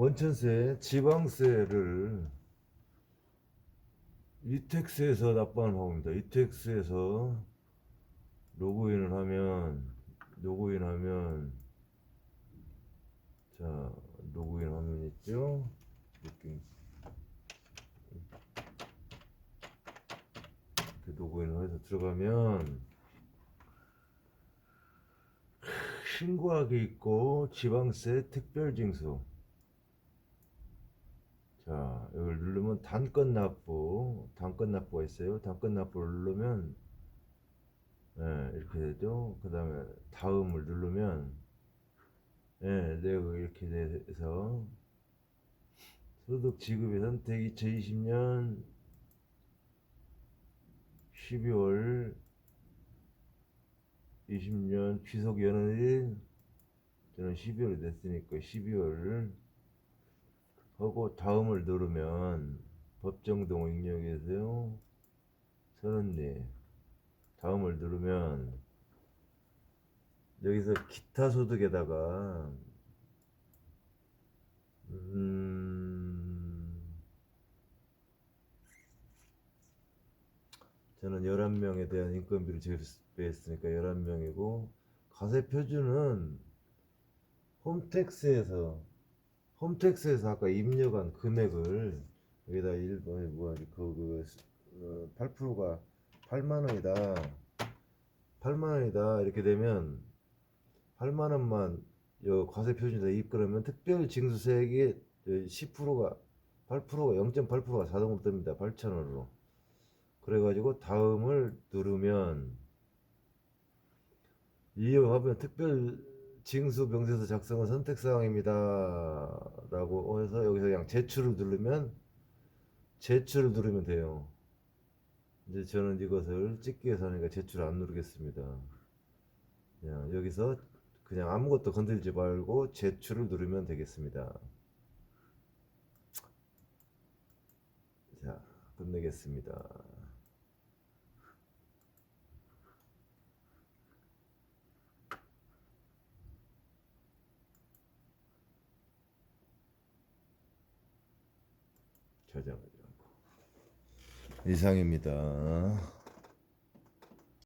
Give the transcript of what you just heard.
원천세, 지방세를 이택스에서 납부하는 방법입니다. 이택스에서 로그인을 하면 로그인 하면 자 로그인 화면 있죠? 이렇게 이렇게 로그인을 해서 들어가면 신고하기 있고 지방세 특별징수 자 이걸 누르면 단건 납부 단건 납부가 있어요. 단건 납부를 누르면 예, 이렇게 되죠. 그 다음에 다음을 누르면 예, 내가 이렇게 돼서 소득 지급의 선택 2020년 12월 20년 귀속 연월일 저는 12월이 됐으니까 12월 하고 다음을 누르면 법정동 입력에서요 서른네. 다음을 누르면 여기서 기타 소득에다가 음 저는 11명에 대한 인건비를 지급했으니까 11명이고 가세 표준은 홈택스에서 홈택스에서 아까 입력한 금액을 여기다 1번에 뭐야 그, 그 어, 8%가 8만 원이다. 8만 원이다. 이렇게 되면 8만 원만 요 과세 표준에다 입금하면 특별 징수세액이 10%가 8%가 0.8%가 자동으로 뜹니다. 8천 원으로. 그래가지고 다음을 누르면 이용하면 특별 징수 명세서 작성은 선택 사항입니다. 라고 해서 여기서 그냥 제출을 누르면 제출을 누르면 돼요. 이제 저는 이것을 찍기 위해서 하니까 제출 안 누르겠습니다. 그냥 여기서 그냥 아무것도 건들지 말고 제출을 누르면 되겠습니다. 자, 끝내겠습니다. 저장하지 않고 이상입니다.